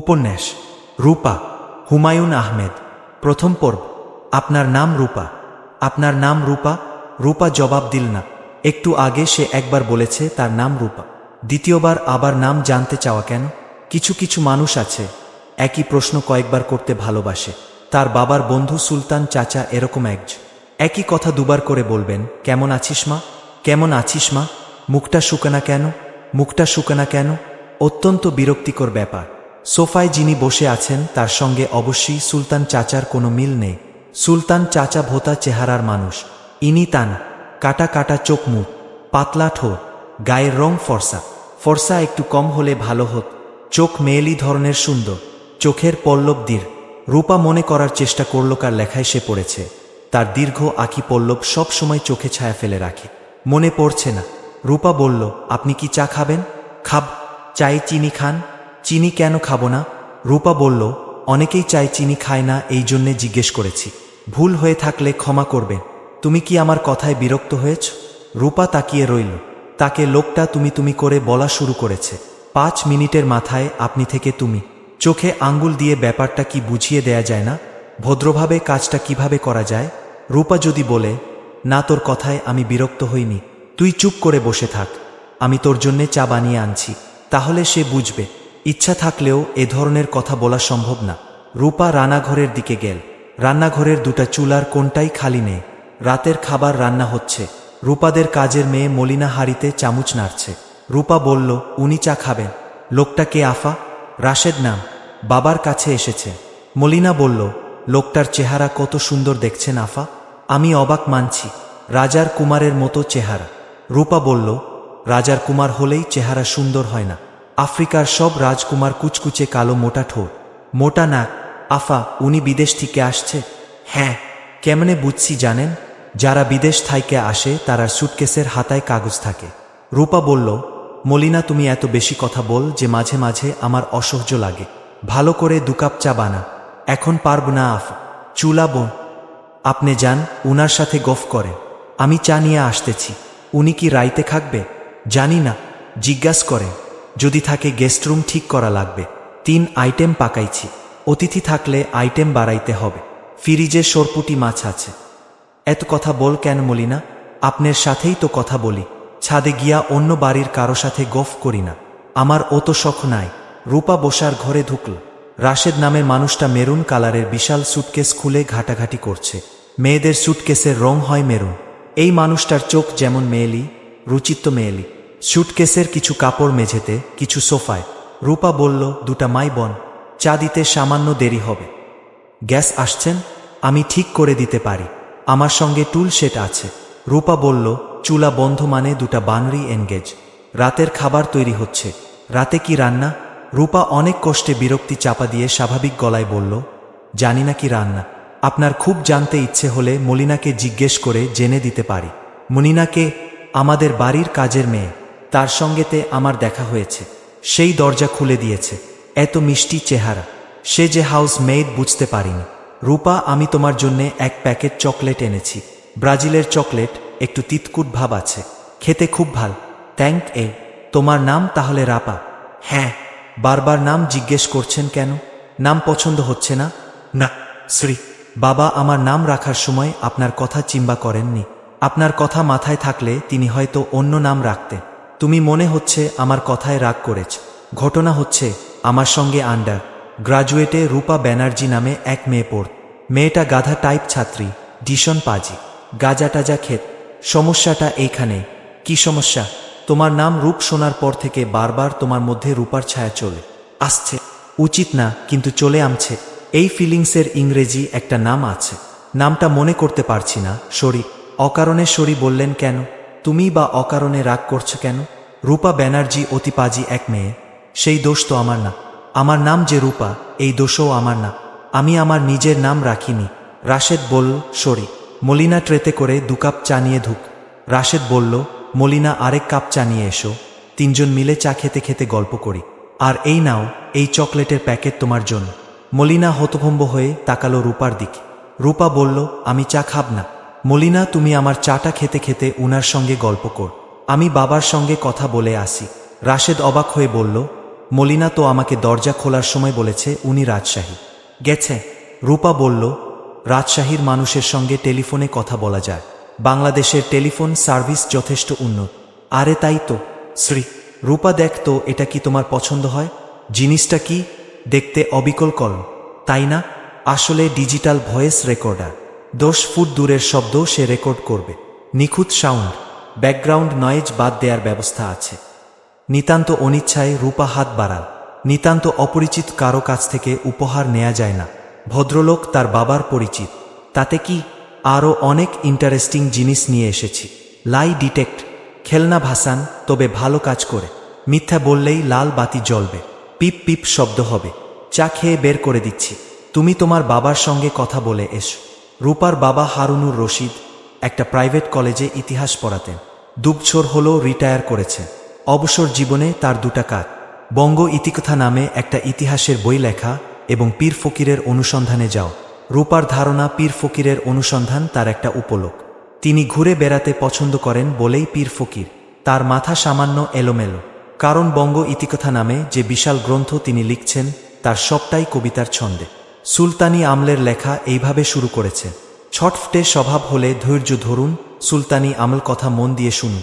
উপন্যাস, রূপা, হুমায়ুন আহমেদ। প্রথম পর্ব, আপনার নাম রূপা। আপনার নাম রূপা রূপা জবাব দিল না। একটু আগে সে একবার বলেছে তার নাম রূপা। দ্বিতীয়বার আবার নাম জানতে চাওয়া কেন? কিছু কিছু মানুষ আছে, একই প্রশ্ন কয়েকবার করতে ভালোবাসে। তার বাবার বন্ধু সুলতান চাচা এরকম একজন একই কথা দুবার করে বলবেন, কেমন আছিস মা? কেমন আছিস মা? মুখটা শুকানা কেন? মুখটা শুকানা কেন? অত্যন্ত বিরক্তিকর ব্যাপার। সোফায় যিনি বসে আছেন, তার সঙ্গে অবশ্যই সুলতান চাচার কোনো মিল নেই। সুলতান চাচা ভোতা চেহারার মানুষ। ইনি তান, কাটা কাটা চোখ মুখ, পাতলা ঠোঁট, গায়ের রং ফর্সা। ফর্সা একটু কম হলে ভালো হত। চোখ মেয়েলি ধরনের সুন্দর, চোখের পল্লব দীর। রূপা মনে করার চেষ্টা করল কার লেখায় সে পড়েছে। তার দীর্ঘ, আঁকি পল্লব সব সময় চোখে ছায়া ফেলে রাখে। মনে পড়ছে না। রূপা বলল, আপনি কি চা খাবেন? খাব। চাই চিনি খান? চিনি কেন খাব না? রূপা বলল, অনেকেই চাই চিনি খায় না, এই জন্যে জিজ্ঞেস করেছি। ভুল হয়ে থাকলে ক্ষমা করবেন। তুমি কি আমার কথায় বিরক্ত হয়েছ? রূপা তাকিয়ে রইল। তাকে লোকটা তুমি তুমি করে বলা শুরু করেছে। পাঁচ মিনিটের মাথায় আপনি থেকে তুমি। চোখে আঙ্গুল দিয়ে ব্যাপারটা কি বুঝিয়ে দেয়া যায় না? ভদ্রভাবে কাজটা কীভাবে করা যায়? রূপা যদি বলে, না, তোর কথায় আমি বিরক্ত হইনি। তুই চুপ করে বসে থাক। আমি তোর জন্যে চা বানিয়ে আনছি। তাহলে সে বুঝবে। ইচ্ছা থাকলেও এ ধরনের কথা বলা সম্ভব না। রূপা রান্নাঘরের দিকে গেল। রান্নাঘরের দুটা চুলার কোনটাই খালি নেই। রাতের খাবার রান্না হচ্ছে। রূপাদের কাজের মেয়ে মলিনা হাড়িতে চামচ নাড়ছে। রূপা বলল, উনি চা খাবেন। লোকটা কে, আফা? রাশেদ নাম। বাবার কাছে এসেছে। মলিনা বলল, লোকটার চেহারা কত সুন্দর দেখছেন, আফা। আমি অবাক মানছি। রাজার কুমারের মতো চেহারা। রূপা বলল, রাজার কুমার হলেই চেহারা সুন্দর হয় না। আফ্রিকার সব রাজকুমার কুচকুচে কালো মোটা ঠোঁট। মোটা নাক। আফা, উনি বিদেশ থেকে আসছে? হ্যাঁ। কেমনে বুঝছি জানেন? যারা বিদেশ থাইকে আসে, তারা সুটকেসের হাতায় কাগজ থাকে। রূপা বলল, মলিনা, তুমি এত বেশি কথা বল যে মাঝে মাঝে আমার অসহ্য লাগে। ভালো করে দু কাপ চা বানা। এখন পারব না, আফ। চুলা বোন। আপনি যান, উনার সাথে গফ করে। আমি চা নিয়ে আসতেছি। উনি কি রাইতে থাকবে জানি না। জিজ্ঞাস করে। যদি থাকে গেস্ট রুম ঠিক করা লাগবে। তিন আইটেম পাকাইছি। অতিথি থাকলে আইটেম বাড়াইতে হবে। ফিরিজে সরপুটি মাছ আছে। এত কথা বল কেন মলিনা? আপনার সাথেই তো কথা বলি। ছাদে গিয়া অন্য বাড়ির কারও সাথে গফ করি না। আমার অত শখ নাই। রূপা বসার ঘরে ঢুকল। রাশেদ নামের মানুষটা মেরুন কালারের বিশাল সুটকেস খুলে ঘাটাঘাটি করছে। মেয়েদের সুটকেসের রং হয় মেরুন। এই মানুষটার চোখ যেমন মেয়েলি রুচিত্ব মেয়েলি। সুটকেসের কিছু কাপড় মেঝেতে, কিছু সোফায়, রূপা বলল, দুটা মাই বন, চা দিতে সামান্য দেরি হবে। গ্যাস আসছেন, আমি ঠিক করে দিতে পারি। আমার সঙ্গে টুল সেট আছে। রূপা বলল, চুলা বন্ধ মানে দুটা বানরি এনগেজ। রাতের খাবার তৈরি হচ্ছে। রাতে কি রান্না? রূপা অনেক কষ্টে বিরক্তি চাপা দিয়ে স্বাভাবিক গলায় বলল, জানি না কি রান্না। আপনার খুব জানতে ইচ্ছে হলে মলিনাকে জিজ্ঞেস করে জেনে দিতে পারি। মনিনাকে আমাদের বাড়ির কাজের মেয়ে। তার সঙ্গেতে আমার দেখা হয়েছে। সেই দরজা খুলে দিয়েছে। এত মিষ্টি চেহারা। সে যে হাউস মেড বুঝতে পারিনি। রূপা, আমি তোমার জন্যে এক প্যাকেট চকলেট এনেছি। ব্রাজিলের চকলেট, একটু তিতকুট ভাব আছে। খেতে খুব ভালো। থ্যাংক এ। তোমার নাম তাহলে রাপা। হ্যাঁ। বারবার নাম জিজ্ঞেস করছেন কেন? নাম পছন্দ হচ্ছে না? না, শ্রী। বাবা, আমার নাম রাখার সময় আপনার কথা চিম্বা করেননি। আপনার কথা মাথায় থাকলে তিনি হয়তো অন্য নাম রাখতেন। তুমি মনে হচ্ছে আমার কথায় রাগ করেছ। ঘটনা হচ্ছে, আমার সঙ্গে আন্ডার গ্রাজুয়েটে রূপা ব্যানার্জি নামে এক মেয়ে পড়ত মেয়েটা গাধা টাইপ ছাত্রী ডিশন পাজি, গাজা টাজা ক্ষেত। সমস্যাটা এইখানে। কি সমস্যা? তোমার নাম রূপ শোনার পর থেকে বারবার তোমার মধ্যে রূপার ছায়া চলে। আসছে। উচিত না, কিন্তু চলে আমছে। এই ফিলিংসের ইংরেজি একটা নাম আছে। নামটা মনে করতে পারছি না, সরি। অকারণে সরি বললেন কেন? তুমি বা অকারণে রাগ করছ কেন? রূপা ব্যানার্জি অতিপাজি এক মেয়ে। সেই দোষ তো আমার না। আমার নাম যে রূপা, এই দোষও আমার না। আমি আমার নিজের নাম রাখিনি। রাশেদ বলল, সরি। মলিনা ট্রেতে করে দু কাপ চা নিয়ে ধুক রাশেদ বলল, মলিনা আরেক কাপ চা নিয়ে এসো। তিনজন মিলে চা খেতে খেতে গল্প করি। আর এই নাও, এই চকলেটের প্যাকেট তোমার জন্য। মলিনা হতভম্ব হয়ে তাকালো রূপার দিকে। রূপা বলল, আমি চা খাব না। মলিনা, তুমি আমার চাটা খেতে খেতে উনার সঙ্গে গল্প কর। আমি বাবার সঙ্গে কথা বলে আসি। রাশেদ অবাক হয়ে বলল, মলিনা তো আমাকে দরজা খোলার সময় বলেছে, উনি রাজশাহী। গেছে। রূপা বলল, রাজশাহীর মানুষের সঙ্গে টেলিফোনে কথা বলা যায়। বাংলাদেশের টেলিফোন সার্ভিস যথেষ্ট উন্নত। আরে তাই তো। শ্রী, রূপা দেখ তো, এটা কি তোমার পছন্দ হয়? জিনিসটা কি? দেখতে অবিকল কল। তাই না? আসলে ডিজিটাল ভয়েস রেকর্ডার। দশ ফুট দূরের শব্দ সে রেকর্ড করবে। নিখুঁত সাউন্ড, ব্যাকগ্রাউন্ড নয়েজ বাদ দেওয়ার ব্যবস্থা আছে। নিতান্ত অনিচ্ছায় রূপা হাত বাড়াল নিতান্ত অপরিচিত কারও কাছ থেকে উপহার নেওয়া যায় না। ভদ্রলোক তার বাবার পরিচিত। তাতে কি আরও অনেক ইন্টারেস্টিং জিনিস নিয়ে এসেছি। লাই ডিটেক্ট, খেলনা ভাসান, তবে ভালো কাজ করে। মিথ্যা বললেই লাল বাতি জ্বলবে। পিপ পিপ শব্দ হবে। চা খেয়ে বের করে দিচ্ছি। তুমি তোমার বাবার সঙ্গে কথা বলে এসো। রূপার বাবা হারুনুর রশিদ একটা প্রাইভেট কলেজে ইতিহাস পড়াতেন। দুবছর হলো রিটায়ার করেছে। অবসর জীবনে তার দুটা কাজ বঙ্গ ইতিকথা নামে একটা ইতিহাসের বই লেখা এবং পীর ফকিরের অনুসন্ধানে যাও। রূপার ধারণা পীর ফকিরের অনুসন্ধান তার একটা উপলোক। তিনি ঘুরে বেড়াতে পছন্দ করেন বলেই পীর ফকির, তার মাথা সামান্য এলোমেলো। কারণ বঙ্গ ইতিকথা নামে যে বিশাল গ্রন্থ তিনি লিখছেন, তার সবটাই কবিতার ছন্দে। সুলতানি আমলের লেখা এইভাবে শুরু করেছে। ছটফটে স্বভাব হলে ধৈর্য ধরুন, সুলতানি আমল কথা মন দিয়ে শুনুন।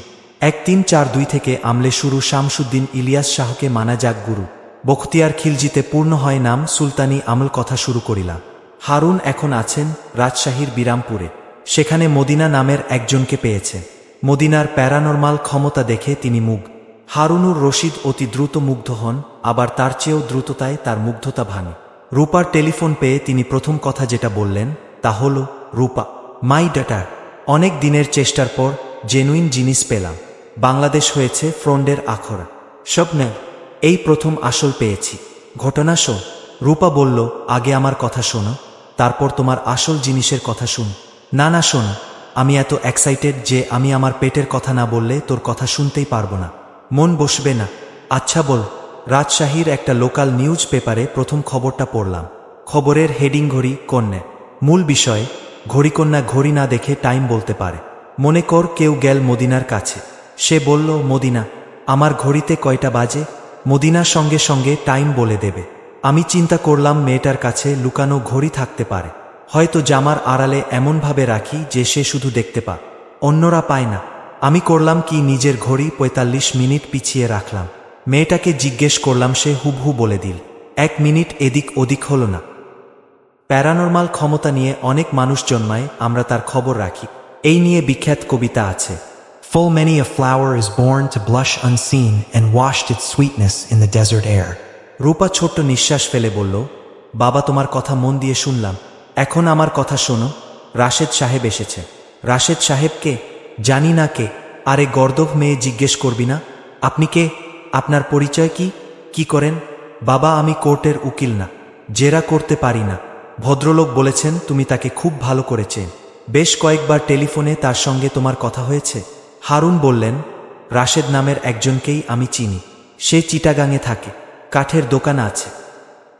এক তিন চার দুই থেকে আমলে শুরু শামসুদ্দিন ইলিয়াস শাহকে মানা যাক গুরু। বখতিয়ার খিলজিতে পূর্ণ হয় নাম সুলতানি আমল কথা শুরু করিলাম হারুন এখন আছেন রাজশাহীর বিরামপুরে। সেখানে মদিনা নামের একজনকে পেয়েছে। মদিনার প্যারানর্মাল ক্ষমতা দেখে তিনি মুগ হারুনুর রশিদ অতি দ্রুত মুগ্ধ হন, আবার তার চেয়েও দ্রুততায় তার মুগ্ধতা ভাঙে। রূপার টেলিফোন পেয়ে তিনি প্রথম কথা যেটা বললেন, তা হল, রূপা, মাই ডাটার, অনেক দিনের চেষ্টার পর জেনুইন জিনিস পেলাম। বাংলাদেশ হয়েছে ফ্রন্ডের আখড়া। স্বপ্নে এই প্রথম আসল পেয়েছি। ঘটনা শো রূপা বলল, আগে আমার কথা শোনো, তারপর তোমার আসল জিনিসের কথা শুন। না না, শোনো, আমি এত এক্সাইটেড যে আমি আমার পেটের কথা না বললে তোর কথা শুনতেই পারব না। মন বসবে না। আচ্ছা বল রাজশাহীর একটা লোকাল নিউজ পেপারে প্রথম খবরটা পড়লাম। খবরের হেডিং ঘড়ি কন্যা। মূল বিষয়, ঘড়িকন্যা ঘড়ি না দেখে টাইম বলতে পারে। মনে কর কেউ গেল মদিনার কাছে। সে বলল, মদিনা, আমার ঘড়িতে কয়টা বাজে? মদিনার সঙ্গে সঙ্গে টাইম বলে দেবে। আমি চিন্তা করলাম মেয়েটার কাছে লুকানো ঘড়ি থাকতে পারে। হয়তো জামার আড়ালে এমনভাবে রাখি যে সে শুধু দেখতে পা। অন্যরা পায় না। আমি করলাম কি নিজের ঘড়ি পঁয়তাল্লিশ মিনিট পিছিয়ে রাখলাম। মেয়েটাকে জিজ্ঞেস করলাম, সে হুবহু বলে দিল, এক মিনিট এদিক ওদিক হলো না। প্যারানর্মাল ক্ষমতা নিয়ে অনেক মানুষ জন্মায়, আমরা তার খবর রাখি। এই নিয়ে বিখ্যাত কবিতা আছে, Full many a flower is born to blush unseen and washed its sweetness in the desert air. রূপা ছোট্ট নিঃশ্বাস ফেলে বলল, বাবা, তোমার কথা মন দিয়ে শুনলাম। এখন আমার কথা শোনো। রাশেদ সাহেব এসেছে। রাশেদ সাহেবকে জানি না কে। আরে গর্দভ মেয়ে জিজ্ঞেস করবি না? আপনি কে? আপনার পরিচয় কি? কি করেন? বাবা, আমি কোর্টের উকিল না। জেরা করতে পারি না। ভদ্রলোক বলেছেন, তুমি তাকে খুব ভালো করেছেন বেশ কয়েকবার টেলিফোনে তার সঙ্গে তোমার কথা হয়েছে। হারুন বললেন, রাশেদ নামের একজনকেই আমি চিনি। সে চিটাগাঙে থাকে। কাঠের দোকান আছে।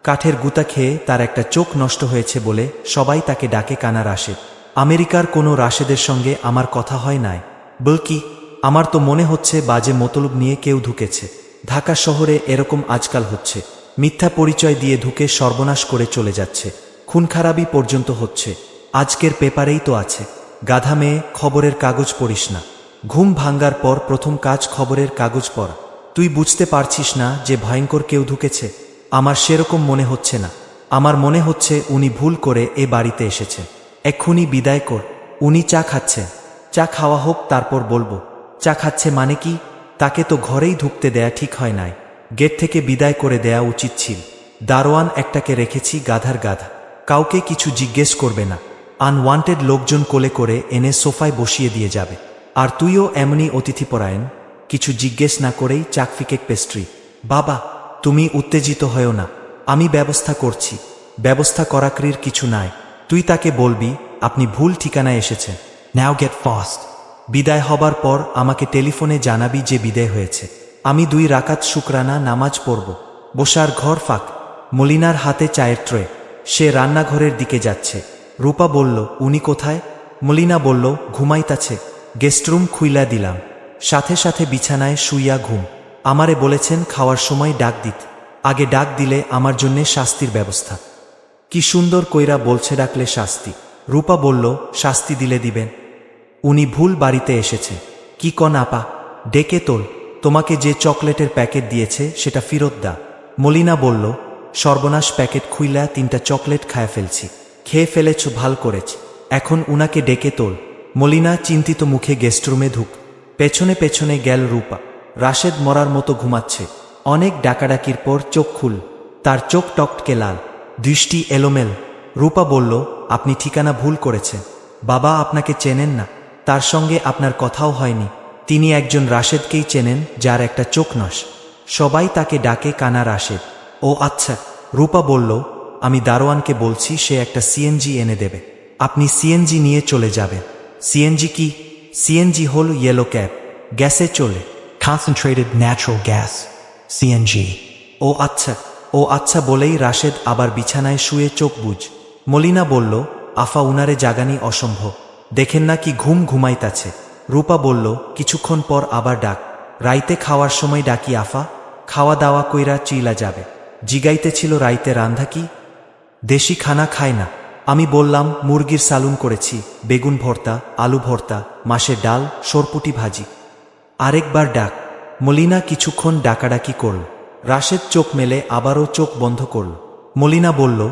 কাঠের গুতা খেয়ে তার একটা চোখ নষ্ট হয়েছে বলে সবাই তাকে ডাকে কানা রাশেদ। আমেরিকার কোনো রাশেদের সঙ্গে আমার কথা হয় নাই। বলকি, আমার তো মনে হচ্ছে বাজে মতলব নিয়ে কেউ ঢুকেছে। ঢাকা শহরে এরকম আজকাল হচ্ছে। মিথ্যা পরিচয় দিয়ে ঢুকে সর্বনাশ করে চলে যাচ্ছে। খুন খারাপই পর্যন্ত হচ্ছে। আজকের পেপারেই তো আছে। গাধা মেয়ে, খবরের কাগজ পড়িস না। ঘুম ভাঙ্গার পর প্রথম কাজ খবরের কাগজ পড়া। তুই বুঝতে পারছিস না যে ভয়ঙ্কর কেউ ঢুকেছে আমার সেরকম মনে হচ্ছে না। আমার মনে হচ্ছে উনি ভুল করে এ বাড়িতে এসেছে। এক্ষুনি বিদায় কর। উনি চা খাচ্ছে। চা খাওয়া হোক, তারপর বলব। চা খাচ্ছে মানে কি? তাকে তো ঘরেই ঢুকতে দেয়া ঠিক হয় নাই। গেট থেকে বিদায় করে দেয়া উচিত ছিল। দারোয়ান একটাকে রেখেছি গাধার গাধা। কাউকে কিছু জিজ্ঞেস করবে না। আনওয়ান্টেড লোকজন কোলে করে এনে সোফায় বসিয়ে দিয়ে যাবে। আর তুইও এমনই অতিথিপরায়ণ, কিছু জিজ্ঞেস না করেই চাকফিকেক পেস্ট্রি। বাবা, তুমি উত্তেজিত হয়েও না। আমি ব্যবস্থা করছি। ব্যবস্থা করাকরির কিছু নাই। তুই তাকে বলবি, আপনি ভুল ঠিকানায় এসেছেন। Now get fast. বিদায় হবার পর আমাকে টেলিফোনে জানাবি যে বিদায় হয়েছে। আমি দুই রাকাত শুক্রানা নামাজ পড়ব। বসার ঘর ফাঁক। মলিনার হাতে চায়ের ট্রে। সে রান্নাঘরের দিকে যাচ্ছে। রূপা বলল, উনি কোথায়? মলিনা বলল, ঘুমাইতাছে। গেস্টরুম খুইলা দিলাম। সাথে সাথে বিছানায় শুইয়া ঘুম। আমারে বলেছেন খাওয়ার সময় ডাক দিত। আগে ডাক দিলে আমার জন্যে শাস্তির ব্যবস্থা। কি সুন্দর কইরা বলছে ডাকলে শাস্তি। রূপা বলল, শাস্তি দিলে দিবেন। উনি ভুল বাড়িতে এসেছে। কি কন আপা? ডেকে তোল। তোমাকে যে চকলেটের প্যাকেট দিয়েছে, সেটা ফেরত দা। মলিনা বলল, সর্বনাশ প্যাকেট খুইলা তিনটা চকলেট খায় ফেলছি। খেয়ে ফেলেছ, ভালো করেছ। এখন উনাকে ডেকে তোল। মলিনা চিন্তিত মুখে গেস্টরুমে ঢুক। পেছনে পেছনে গেল রূপা। রাশেদ মরার মতো ঘুমাচ্ছে। অনেক ডাকাডাকির পর চোখ খুল। তার চোখ টকটকে লাল। দৃষ্টি এলোমেল। রূপা বলল, আপনি ঠিকানা ভুল করেছেন। বাবা আপনাকে চেনেন না। তার সঙ্গে আপনার কথাও হয়নি। তিনি একজন রাশেদকেই চেনেন, যার একটা চোখ নস। সবাই তাকে ডাকে কানা রাশেদ। ও আচ্ছা রূপা বলল, আমি দারোয়ানকে বলছি, সে একটা সিএনজি এনে দেবে। আপনি সিএনজি নিয়ে চলে যাবেন। সিএনজি কি? সিএনজি হল ইয়েলো ক্যাব গ্যাসে চলে। Concentrated natural gas CNG. ও আচ্ছা ও আচ্ছা বলেই রাশেদ আবার বিছানায় শুয়ে চোখ বুঝ মলিনা বলল, আফা উনারে জাগানি অসম্ভব। দেখেন না কি ঘুম ঘুমাইতাছে। রূপা বলল, কিছুক্ষণ পর আবার ডাক। রাইতে খাওয়ার সময় ডাকি, আফা। খাওয়া দাওয়া কইরা চিলা যাবে। জিগাইতেছিল রাইতে রান্ধা কি? দেশি খানা খায় না। আমি বললাম, মুরগির সালুন করেছি, বেগুন ভর্তা, আলু ভর্তা মাসের ডাল, সরপুটি ভাজি। আরেকবার ডাক। মলিনা কিছুক্ষণ ডাকাডাকি করল। রাশেদ চোখ মেলে আবারও চোখ বন্ধ করল। মলিনা বলল,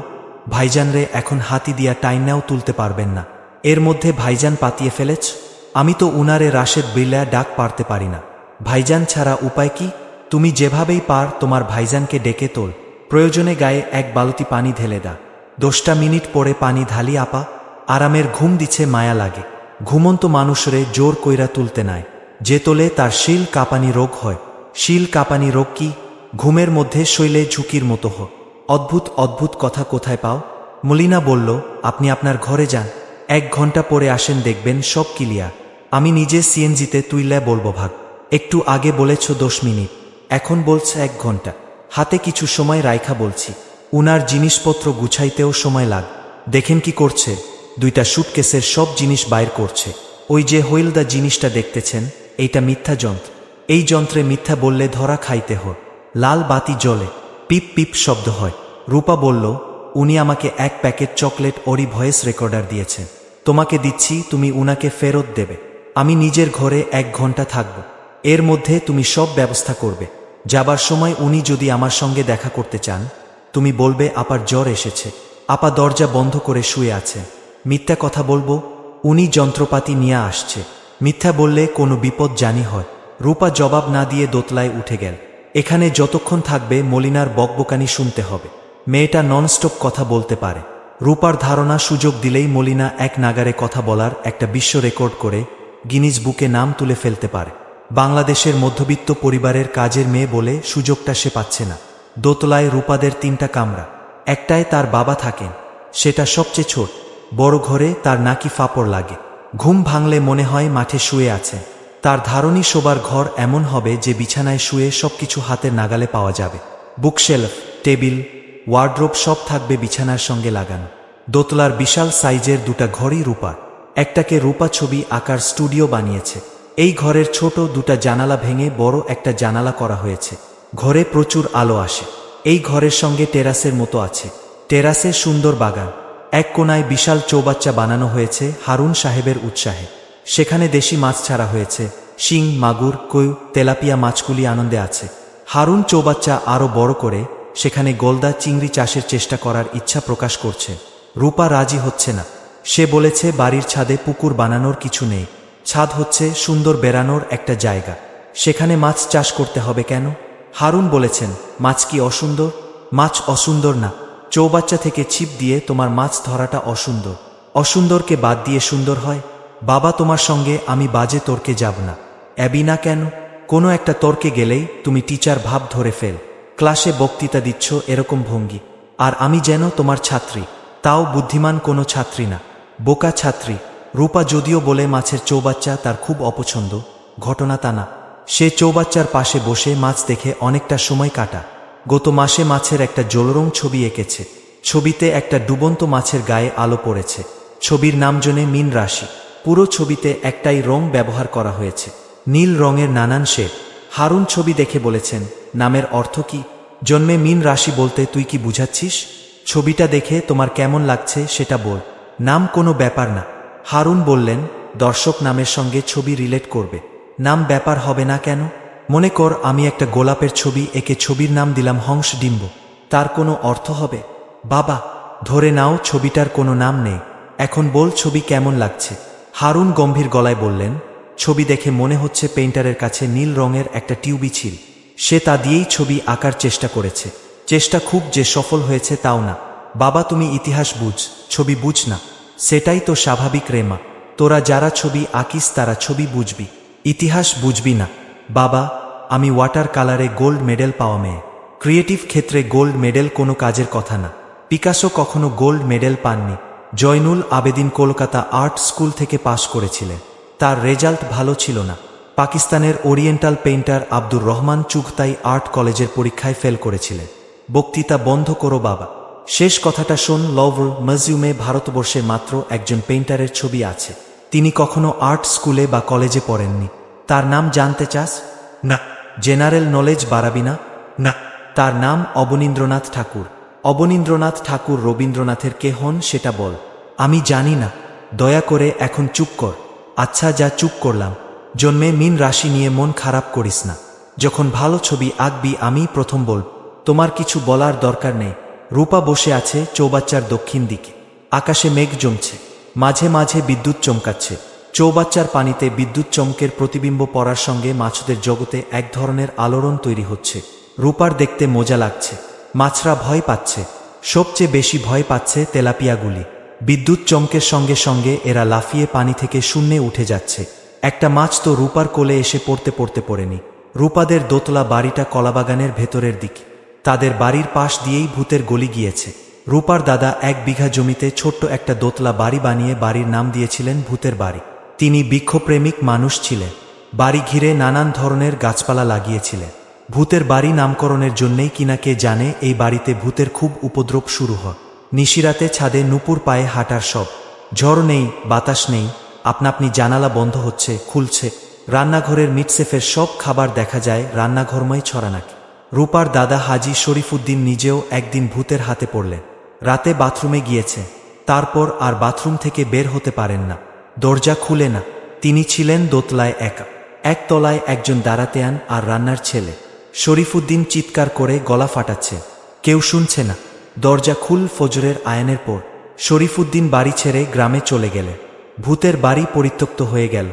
ভাইজান রে, এখন হাতি দিয়া টাইনাও তুলতে পারবেন না। এর মধ্যে ভাইজান পাতিয়ে ফেলেছ? আমি তো উনারে রাশেদ বিল্লা ডাক পারতে পারি না। ভাইজান ছাড়া উপায় কি? তুমি যেভাবেই পার, তোমার ভাইজানকে ডেকে তোল। প্রয়োজনে গায়ে এক বালতি পানি ঢেলে দা। দশটা মিনিট পরে পানি ঢালি আপা। আরামের ঘুম দিছে মায়া লাগে। ঘুমন্ত মানুষরে জোর কইরা তুলতে নাই। যে তোলে তার শিল কাঁপানি রোগ হয়। শিল কাঁপানি রোগ কি? ঘুমের মধ্যে শৈলে ঝুঁকির মতো হ। অদ্ভুত অদ্ভুত কথা কোথায় পাও? মলিনা বলল, আপনি আপনার ঘরে যান। এক ঘণ্টা পরে আসেন দেখবেন সব ক্লিয়ার। আমি নিজে সিএনজিতে তুইলে বলব ভাগ। একটু আগে বলেছ দশ মিনিট। এখন বলছে এক ঘণ্টা। হাতে কিছু সময় রাইখা বলছি। উনার জিনিসপত্র গুছাইতেও সময় লাগ। দেখেন কি করছে। দুইটা সুটকেসের সব জিনিস বাইর করছে। ওই যে হইলদা জিনিসটা দেখতেছেন, এইটা মিথ্যা যন্ত্র। এই যন্ত্রে মিথ্যা বললে ধরা খাইতে হয় লাল বাতি জ্বলে। পিপ পিপ শব্দ হয়। রূপা বলল উনি আমাকে এক প্যাকেট চকলেট ওরি ভয়েস রেকর্ডার দিয়েছেন তোমাকে দিচ্ছি, তুমি উনাকে ফেরত দেবে। আমি নিজের ঘরে এক ঘণ্টা থাকব। এর মধ্যে তুমি সব ব্যবস্থা করবে। যাবার সময় উনি যদি আমার সঙ্গে দেখা করতে চান, তুমি বলবে, আপার জ্বর এসেছে। আপা দরজা বন্ধ করে শুয়ে আছে। মিথ্যা কথা বলব, উনি যন্ত্রপাতি নিয়ে আসছে। মিথ্যা বললে কোনো বিপদ জানি হয়। রূপা জবাব না দিয়ে দোতলায় উঠে গেল। এখানে যতক্ষণ থাকবে মলিনার বকবকানি শুনতে হবে। মেয়েটা ননস্টপ কথা বলতে পারে। রূপার ধারণা সুযোগ দিলেই মলিনা এক নাগারে কথা বলার একটা বিশ্ব রেকর্ড করে গিনিজ বুকে নাম তুলে ফেলতে পারে। বাংলাদেশের মধ্যবিত্ত পরিবারের কাজের মেয়ে বলে সুযোগটা সে পাচ্ছে না। দোতলায় রূপাদের তিনটা কামরা। একটায় তার বাবা থাকেন। সেটা সবচেয়ে ছোট। বড় ঘরে তার নাকি ফাপড় লাগে। ঘুম ভাঙলে মনে হয় মাঠে শুয়ে আছে। তার ধারণী শোবার ঘর এমন হবে যে বিছানায় শুয়ে সবকিছু হাতের নাগালে পাওয়া যাবে। বুকশেলফ, টেবিল ওয়ার্ড্রোব সব থাকবে বিছানার সঙ্গে লাগানো। দোতলার বিশাল সাইজের দুটা ঘরই রূপার একটাকে রূপা ছবি আকার স্টুডিও বানিয়েছে। এই ঘরের ছোট দুটা জানালা ভেঙে বড় একটা জানালা করা হয়েছে। ঘরে প্রচুর আলো আসে। এই ঘরের সঙ্গে টেরাসের মতো আছে। টেরাসে সুন্দর বাগান। এক কোনায় বিশাল চৌবাচ্চা বানানো হয়েছে হারুন সাহেবের উৎসাহে। সেখানে দেশি মাছ ছাড়া হয়েছে। শিং, মাগুর কই তেলাপিয়া মাছগুলি আনন্দে আছে। হারুন চৌবাচ্চা আরও বড় করে সেখানে গলদা চিংড়ি চাষের চেষ্টা করার ইচ্ছা প্রকাশ করছে। রূপা রাজি হচ্ছে না। সে বলেছে, বাড়ির ছাদে পুকুর বানানোর কিছু নেই। ছাদ হচ্ছে সুন্দর বেড়ানোর একটা জায়গা। সেখানে মাছ চাষ করতে হবে কেন? হারুন বলেছেন, মাছ কি অসুন্দর? মাছ অসুন্দর না। চৌবাচ্চা থেকে ছিপ দিয়ে তোমার মাছ ধরাটা অসুন্দর। অসুন্দরকে বাদ দিয়ে সুন্দর হয়? বাবা তোমার সঙ্গে আমি বাজে তর্কে যাব না। অ্যাবি না কেন? কোনো একটা তর্কে গেলেই তুমি টিচার ভাব ধরে ফেল। ক্লাসে বক্তৃতা দিচ্ছ এরকম ভঙ্গি। আর আমি যেন তোমার ছাত্রী, তাও বুদ্ধিমান কোনো ছাত্রী না। বোকা ছাত্রী, রূপা যদিও বলে মাছের চৌবাচ্চা তার খুব অপছন্দ, ঘটনা তা না। সে চৌবাচ্চার পাশে বসে মাছ দেখে অনেকটা সময় কাটা। গত মাসে মাছের একটা জলরং ছবি এঁকেছে। ছবিতে একটা ডুবন্ত মাছের গায়ে আলো পড়েছে। ছবির নাম জনে মিন রাশি। পুরো ছবিতে একটাই রং ব্যবহার করা হয়েছে। নীল রঙের নানান শেপ। হারুন ছবি দেখে বলেছেন নামের অর্থ কি? জন্মে মিন রাশি বলতে তুই কি বুঝাচ্ছিস? ছবিটা দেখে তোমার কেমন লাগছে সেটা বল। নাম কোনো ব্যাপার না। হারুন বললেন, দর্শক নামের সঙ্গে ছবি রিলেট করবে। নাম ব্যাপার হবে না কেন? মনে কর আমি একটা গোলাপের ছবি, একে ছবির নাম দিলাম হংস ডিম্ব। তার কোনো অর্থ হবে? বাবা, ধরে নাও ছবিটার কোনো নাম নেই। এখন বল ছবি কেমন লাগছে? হারুন গম্ভীর গলায় বললেন, ছবি দেখে মনে হচ্ছে পেইন্টারের কাছে নীল রঙের একটা টিউবি ছিল। সে তা দিয়েই ছবি আঁকার চেষ্টা করেছে। চেষ্টা খুব যে সফল হয়েছে তাও না। বাবা, তুমি ইতিহাস বুঝ, ছবি বুঝ না। সেটাই তো স্বাভাবিক রেমা। তোরা যারা ছবি আঁকিস, তারা ছবি বুঝবি। ইতিহাস বুঝবি না। বাবা, আমি ওয়াটার কালারে গোল্ড মেডেল পাওয়া মেয়ে। ক্রিয়েটিভ ক্ষেত্রে গোল্ড মেডেল কোনো কাজের কথা না। পিকাসো কখনো গোল্ড মেডেল পাননি। জয়নুল আবেদিন কলকাতা আর্ট স্কুল থেকে পাশ করেছিলেন। তার রেজাল্ট ভালো ছিল না। পাকিস্তানের oriental painter Abdur Rahman Chughtai art কলেজের পরীক্ষায় ফেল করেছিলেন। বক্তৃতা বন্ধ করো বাবা। শেষ কথাটা শোন, লভর মিউজিয়ামে ভারতবর্ষে মাত্র একজন পেইন্টারের ছবি আছে। তিনি কখনো আর্ট স্কুলে বা কলেজে পড়েননি। তার নাম জানতে চাস? না। জেনারেল নলেজ বাড়াবি না? না। তার নাম অবনীন্দ্রনাথ ঠাকুর। অবনীন্দ্রনাথ ঠাকুর রবীন্দ্রনাথের কে হন সেটা বল। আমি জানি না। দয়া করে এখন চুপ কর। আচ্ছা যা চুপ করলাম। জন্মে মিন রাশি নিয়ে মন খারাপ করিস না। যখন ভালো ছবি আঁকবি আমি প্রথম বল, তোমার কিছু বলার দরকার নেই। রূপা বসে আছে চৌবাচ্চার দক্ষিণ দিকে। আকাশে মেঘ জমছে, মাঝে মাঝে বিদ্যুৎ চমকাচ্ছে। চৌবাচ্চার পানিতে বিদ্যুৎ চমকের প্রতিবিম্ব পড়ার সঙ্গে মাছদের জগতে এক ধরনের আলোড়ন তৈরি হচ্ছে। রূপার দেখতে মজা লাগছে, মাছরা ভয় পাচ্ছে। সবচেয়ে বেশি ভয় পাচ্ছে তেলাপিয়াগুলি। বিদ্যুৎ চমকের সঙ্গে সঙ্গে এরা লাফিয়ে পানি থেকে শূন্যে উঠে যাচ্ছে। একটা মাছ তো রূপার কোলে এসে পড়তে পড়তে পড়েনি। রূপাদের দোতলা বাড়িটা কলাবাগানের ভেতরের দিকে। তাদের বাড়ির পাশ দিয়েই ভূতের গলি গিয়েছে। রূপার দাদা এক বিঘা জমিতে ছোট্ট একটা দোতলা বাড়ি বানিয়ে বাড়ির নাম দিয়েছিলেন ভূতের বাড়ি। তিনি বৃক্ষপ্রেমিক মানুষ ছিলেন। বাড়ি ঘিরে নানান ধরনের গাছপালা লাগিয়েছিলেন। ভূতের বাড়ি নামকরণের জন্যেই কিনা কে জানে এই বাড়িতে ভূতের খুব উপদ্রব শুরু হয়। নিশিরাতে ছাদে নুপুর পায়ে হাঁটার সব ঝড় নেই, বাতাস নেই আপনাপনি জানালা বন্ধ হচ্ছে, খুলছে, রান্নাঘরের মিটসেফের সব খাবার দেখা যায়, রান্নাঘরময় ছড়া নাকি রূপার দাদা হাজি শরীফুদ্দিন নিজেও একদিন ভূতের হাতে পড়লেন। রাতে বাথরুমে গিয়েছে। তারপর আর বাথরুম থেকে বের হতে পারেন না। দরজা খুলে না। তিনি ছিলেন দোতলায় একা। এক তলায় একজন দাঁড়াতেয়ান আর রান্নার ছেলে। শরীফুদ্দিন চিৎকার করে গলা ফাটাচ্ছে। কেউ শুনছে না। দরজা খুল ফজরের আয়নের পর। শরীফুদ্দিন বাড়ি ছেড়ে গ্রামে চলে গেলে ভূতের বাড়ি পরিত্যক্ত হয়ে গেল।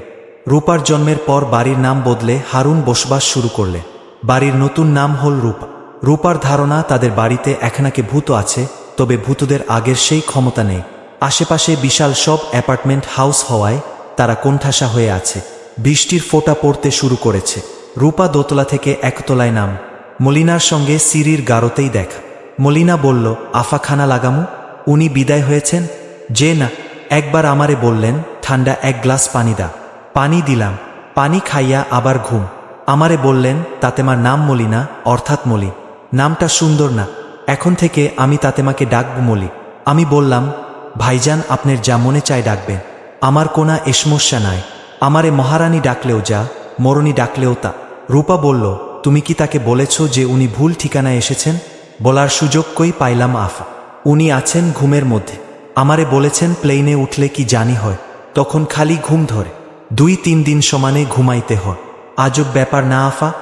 রূপার জন্মের পর বাড়ির নাম বদলে হারুন বসবাস শুরু করলে। বাড়ির নতুন নাম হল রূপা। রূপার ধারণা তাদের বাড়িতে এখানাকে ভূত আছে, তবে ভূতদের আগের সেই ক্ষমতা নেই। আশেপাশে বিশাল সব অ্যাপার্টমেন্ট হাউস হওয়ায় তারা কোণঠাসা হয়ে আছে। বৃষ্টির ফোঁটা পড়তে শুরু করেছে। রূপা দোতলা থেকে একতলায় নাম। মলিনার সঙ্গে সিরির গারোতেই দেখা। মলিনা বলল, আফাখানা লাগামু? উনি বিদায় হয়েছেন? যে না। একবার আমারে বললেন, ঠান্ডা এক গ্লাস পানি দা। পানি দিলাম, পানি খাইয়া আবার ঘুম। আমারে বললেন, তাতে তাতেমার নাম মলিনা, অর্থাৎ মলি। নামটা সুন্দর না, এখন থেকে আমি তাতেমাকে ডাকব মলি। আমি বললাম, ভাইজান, আপনার যা মনে চায় ডাকবেন। আমার কোনা এ সমস্যা নাই। আমারে মহারানী ডাকলেও যা, মরণী ডাকলেও তা। রূপা বলল, তুমি কি তাকে বলেছ যে উনি ভুল ঠিকানায় এসেছেন? বলার সুযোগ কই পাইলাম আফা। উনি আছেন ঘুমের মধ্যে। আমারে বলেছেন প্লেনে উঠলে কি জানি হয়, তখন খালি ঘুম ধরে। দুই তিন দিন সমানে ঘুমাইতে হয়। আজব ব্যাপার না আফা?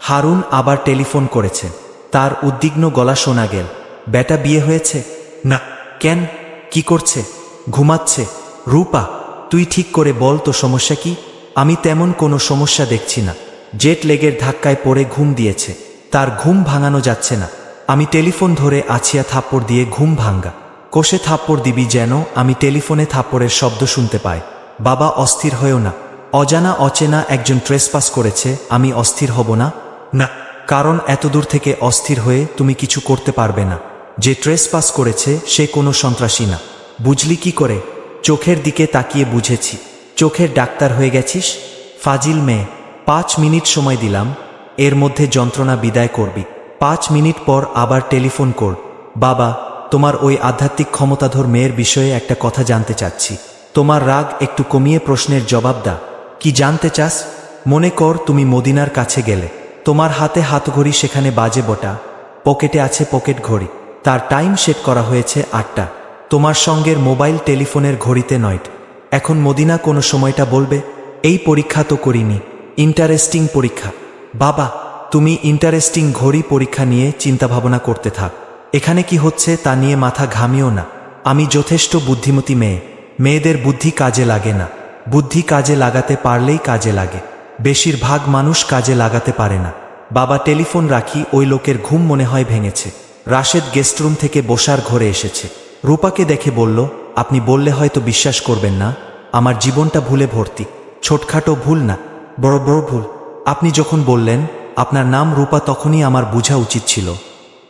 হারুন আবার টেলিফোন করেছে। তার উদ্বিগ্ন গলা শোনা গেল। বেটা বিয়ে হয়েছে? না। কেন? কি করছে? ঘুমাচ্ছে? রূপা, তুই ঠিক করে বল তো সমস্যা কি? আমি তেমন কোনো সমস্যা দেখছি না। জেট লেগের ধাক্কায় পড়ে ঘুম দিয়েছে। তার ঘুম ভাঙানো যাচ্ছে না। আমি টেলিফোন ধরে আছিয়া থাপ্পড় দিয়ে ঘুম ভাঙ্গা। কোষে থাপ্পড় দিবি যেন আমি টেলিফোনে থাপ্পড়ের শব্দ শুনতে পাই। বাবা অস্থির হয়েও না। অজানা, অচেনা একজন ট্রেসপাস করেছে, আমি অস্থির হব না? না। কারণ এতদূর থেকে অস্থির হয়ে তুমি কিছু করতে পারবে না। যে ট্রেস পাস করেছে, সে কোনো সন্ত্রাসী না। বুঝলি কি করে? চোখের দিকে তাকিয়ে বুঝেছি। চোখের ডাক্তার হয়ে গেছিস? ফাজিল মেয়ে। পাঁচ মিনিট সময় দিলাম। এর মধ্যে যন্ত্রণা বিদায় করবি। পাঁচ মিনিট পর আবার টেলিফোন কর। বাবা তোমার ওই আধ্যাত্মিক ক্ষমতাধর মেয়ের বিষয়ে একটা কথা জানতে চাচ্ছি। তোমার রাগ একটু কমিয়ে প্রশ্নের জবাব দা কি জানতে চাস? মনে কর তুমি মদিনার কাছে গেলে। তোমার হাতে হাতঘড়ি সেখানে বাজে বটা। পকেটে আছে পকেট ঘড়ি। তার টাইম সেট করা হয়েছে আটটা। তোমার সঙ্গের মোবাইল টেলিফোনের ঘড়িতে নয়ট। এখন মদিনা কোনো সময়টা বলবে, এই পরীক্ষা তো করিনি। ইন্টারেস্টিং পরীক্ষা। বাবা, তুমি ইন্টারেস্টিং ঘড়ি পরীক্ষা নিয়ে চিন্তাভাবনা করতে থাক। এখানে কি হচ্ছে তা নিয়ে মাথা ঘামিও না। আমি যথেষ্ট বুদ্ধিমতী মেয়ে। মেয়েদের বুদ্ধি কাজে লাগে না। বুদ্ধি কাজে লাগাতে পারলেই কাজে লাগে। বেশিরভাগ মানুষ কাজে লাগাতে পারে না। বাবা টেলিফোন রাখি, ওই লোকের ঘুম মনে হয় ভেঙেছে। রাশেদ গেস্টরুম থেকে বসার ঘরে এসেছে। রূপাকে দেখে বলল, আপনি বললে হয়তো বিশ্বাস করবেন না। আমার জীবনটা ভুলে ভর্তি। ছোটখাটো ভুল না। বড় বড় ভুল। আপনি যখন বললেন, আপনার নাম রূপা তখনই আমার বোঝা উচিত ছিল।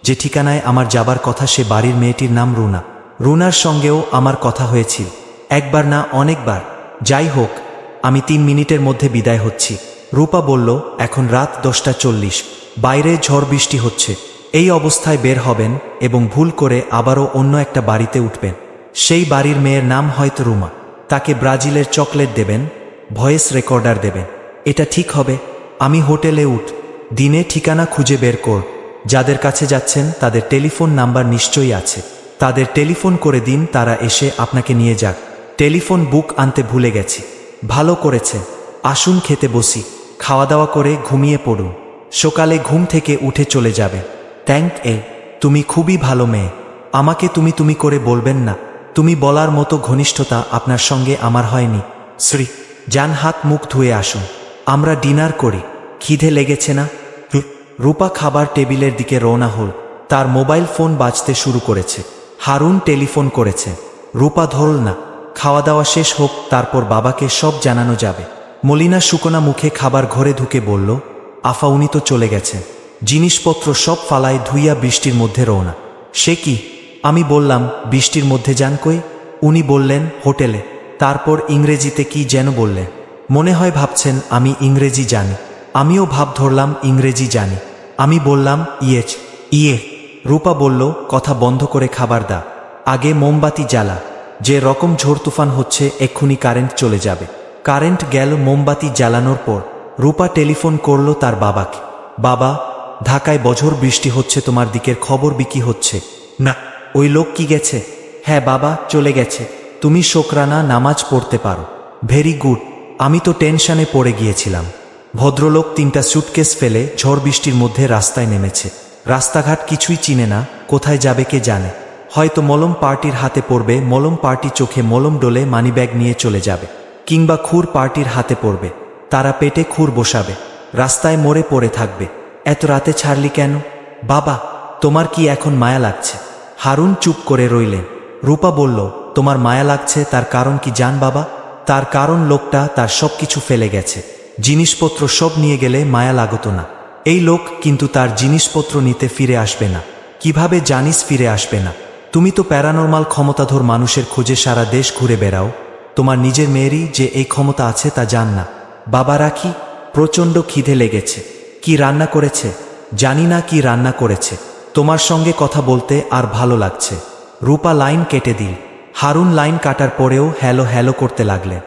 যে ঠিকানায় আমার যাবার কথা সে বাড়ির মেয়েটির নাম রুনা। রুনার সঙ্গেও আমার কথা হয়েছিল। একবার না অনেকবার। যাই হোক, আমি তিন মিনিটের মধ্যে বিদায় হচ্ছি। রূপা বলল, এখন রাত দশটা চল্লিশ। বাইরে ঝড় বৃষ্টি হচ্ছে। এই অবস্থায় বের হবেন এবং ভুল করে আবারও অন্য একটা বাড়িতে উঠবেন। সেই বাড়ির মেয়ের নাম হয়তো রুমা। তাকে ব্রাজিলের চকলেট দেবেন, ভয়েস রেকর্ডার দেবেন। এটা ঠিক হবে। আমি হোটেলে উঠ। দিনে ঠিকানা খুঁজে বের কর। যাদের কাছে যাচ্ছেন, তাদের টেলিফোন নাম্বার নিশ্চয়ই আছে। তাদের টেলিফোন করে দিন, তারা এসে আপনাকে নিয়ে যাক। টেলিফোন বুক আনতে ভুলে গেছি। ভালো করেছে আসুন খেতে বসি। খাওয়া দাওয়া করে ঘুমিয়ে পড়ুন। সকালে ঘুম থেকে উঠে চলে যাবে থ্যাংক এ তুমি খুবই ভালো মেয়ে। আমাকে তুমি তুমি করে বলবেন না। তুমি বলার মতো ঘনিষ্ঠতা আপনার সঙ্গে আমার হয়নি। শ্রী, যান হাত মুখ ধুয়ে আসুন। আমরা ডিনার করি। খিদে লেগেছে না? রূপা খাবার টেবিলের দিকে রওনা হল। তার মোবাইল ফোন বাজতে শুরু করেছে। হারুন টেলিফোন করেছে। রূপা ধরল না। খাওয়া দাওয়া শেষ হোক, তারপর বাবাকে সব জানানো যাবে। মলিনা শুকনা মুখে খাবার ঘরে ঢুকে বলল, আফা, উনি তো চলে গেছে জিনিসপত্র সব ফালায় ধুইয়া বৃষ্টির মধ্যে রওনা। সে কি? আমি বললাম, বৃষ্টির মধ্যে যান কই? উনি বললেন, হোটেলে। তারপর ইংরেজিতে কি যেন বললেন। মনে হয় ভাবছেন, আমি ইংরেজি জানি। আমিও ভাব ধরলাম ইংরেজি জানি। আমি বললাম, ইয়েচ। ইয়ে। রূপা বলল, কথা বন্ধ করে খাবার দা। আগে মোমবাতি জ্বালা। যে রকম ঝড় তুফান হচ্ছে, এক্ষুনি কারেন্ট চলে যাবে। কারেন্ট গেল মোমবাতি জ্বালানোর পর। রূপা টেলিফোন করল তার বাবাকে। বাবা, ঢাকায় বঝর বৃষ্টি হচ্ছে, তোমার দিকের খবর বিকি হচ্ছে। না, ওই লোক কি গেছে? হ্যাঁ বাবা, চলে গেছে। তুমি শোকরানা নামাজ পড়তে পারো। Very good. আমি তো টেনশনে পড়ে গিয়েছিলাম। ভদ্রলোক তিনটা সুটকেস ফেলে ঝড় বৃষ্টির মধ্যে রাস্তায় নেমেছে। রাস্তাঘাট কিছুই চিনে না, কোথায় যাবে কে জানে। হয়তো মলম পার্টির হাতে পড়বে, মলম পার্টি চোখে মলম ডোলে মানিব্যাগ নিয়ে চলে যাবে। কিংবা খুর পার্টির হাতে পড়বে। তারা পেটে খুর বসাবে। রাস্তায় মরে পড়ে থাকবে। এত রাতে ছাড়লি কেন? বাবা, তোমার কি এখন মায়া লাগছে? হারুন চুপ করে রইলেন। রূপা বলল, তোমার মায়া লাগছে, তার কারণ কি জান বাবা? তার কারণ লোকটা তার সব কিছু ফেলে গেছে। জিনিসপত্র সব নিয়ে গেলে মায়া লাগতো না। এই লোক কিন্তু তার জিনিসপত্র নিতে ফিরে আসবে না। কীভাবে জানিস ফিরে আসবে না? তুমি তো প্যারানর্মাল ক্ষমতাধর মানুষের খোঁজে সারা দেশ ঘুরে বেড়াও। তোমার নিজের মেয়েরই যে এই ক্ষমতা আছে তা জান না। বাবা রাখি প্রচণ্ড খিদে লেগেছে। কি রান্না করেছে? জানি না কি রান্না করেছে। তোমার সঙ্গে কথা বলতে আর ভালো লাগছে। রূপা লাইন কেটে দিল। হারুন লাইন কাটার পরেও হ্যালো হ্যালো করতে লাগলেন